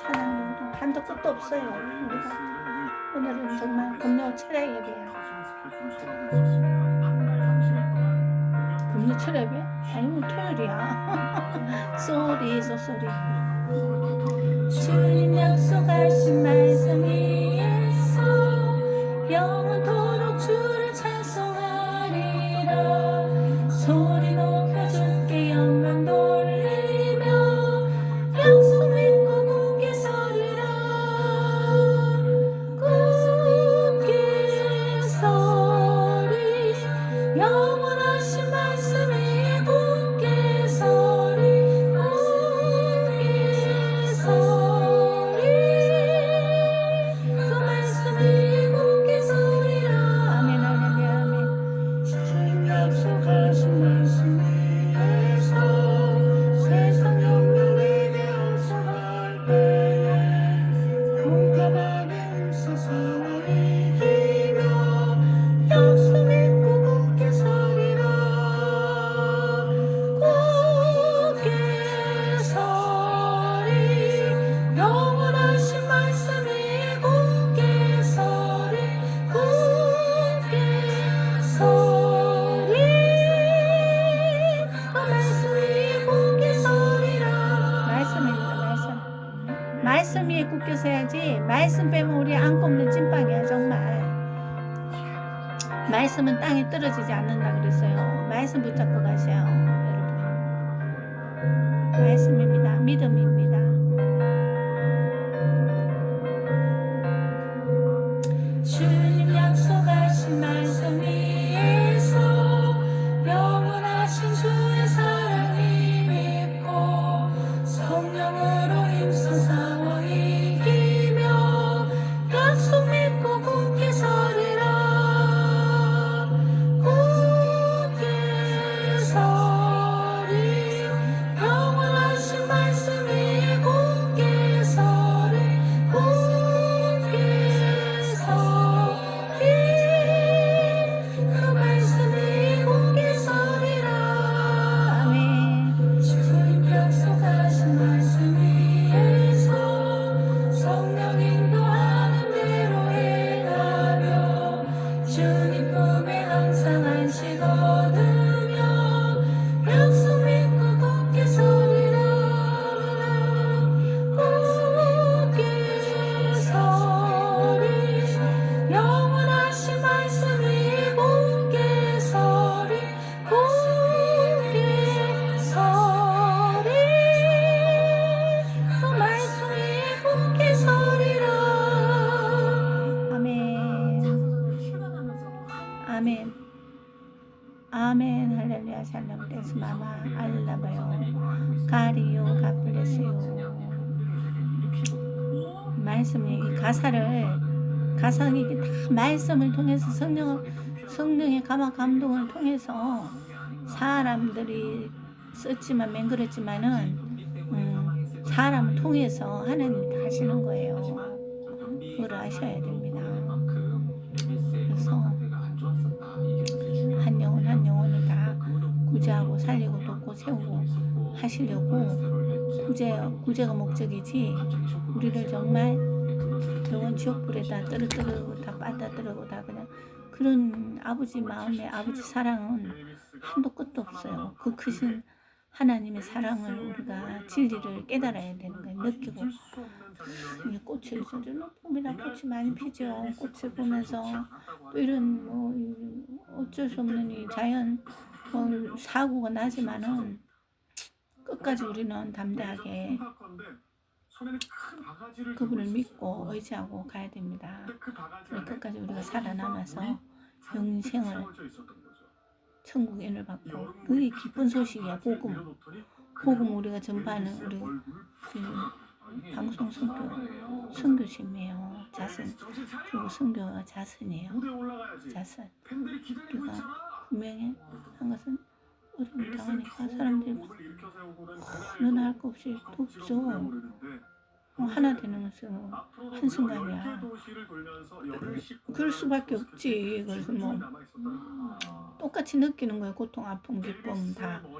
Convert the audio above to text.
찬양도 한도 끝도 없어요. 우리가 오늘은 정말 금요 철야 예배야. 금요 철야 예배? 아니면 토요일이야. 쏘리 쏘쏘리. 주님 약속하신 말씀이 있어 영원토록 주를 찬송하리라 소리 말씀 위에 굳게 서야지 말씀 빼면 우리 안고 없는 찐빵이야 정말. 말씀은 땅에 떨어지지 않는다 그랬어요. 말씀 붙잡고 가세요 여러분. 말씀입니다. 믿음입니다 아멘 할렐루야 샬롬 데스 마마 알라바요 가리요 가플레스요 말씀이 이 가사를 가사는 이게 다 말씀을 통해서 성령 성령의 감화 감동을 통해서 사람들이 썼지만 맹글었지만은 음, 사람을 통해서 하나님이 하시는 거예요. 그걸 아셔야 됩니다. 그래서 구제하고 살리고 돕고 세우고 하시려고 구제 구제가 목적이지 우리를 정말 영원 지옥불에다 떨어뜨리고 다 빠따뜨리고 다 그냥 그런 아버지 마음에 아버지 사랑은 한도 끝도 없어요. 그 크신 하나님의 사랑을 우리가 진리를 깨달아야 되는 거예요. 느끼고 이 꽃을 저는 봄이나 꽃이 많이 피죠. 꽃을 보면서 또 이런 뭐이 어쩔 수 없는 이 자연 뭐 사고가 나지만은 끝까지 우리는 담대하게 그분을 믿고 의지하고 가야 됩니다. 그리고 끝까지 우리가 살아남아서 영생을 천국인을 받고 그게 기쁜 소식이야 복음. 복음 우리가 전파하는 우리 그 방송 선교 선교심이에요. 자선. 그리고 선교가 자선이에요. 자선. 우리가 분명히 한 것은 어려움 당하니까 사람들이 막 너나 할 거 없이 돕죠 고통 하나 되는 것은 한순간이야. 그럴 수밖에 없지. 그래서 뭐 똑같이 느끼는 거예요. 고통, 아픔, 기쁨 다.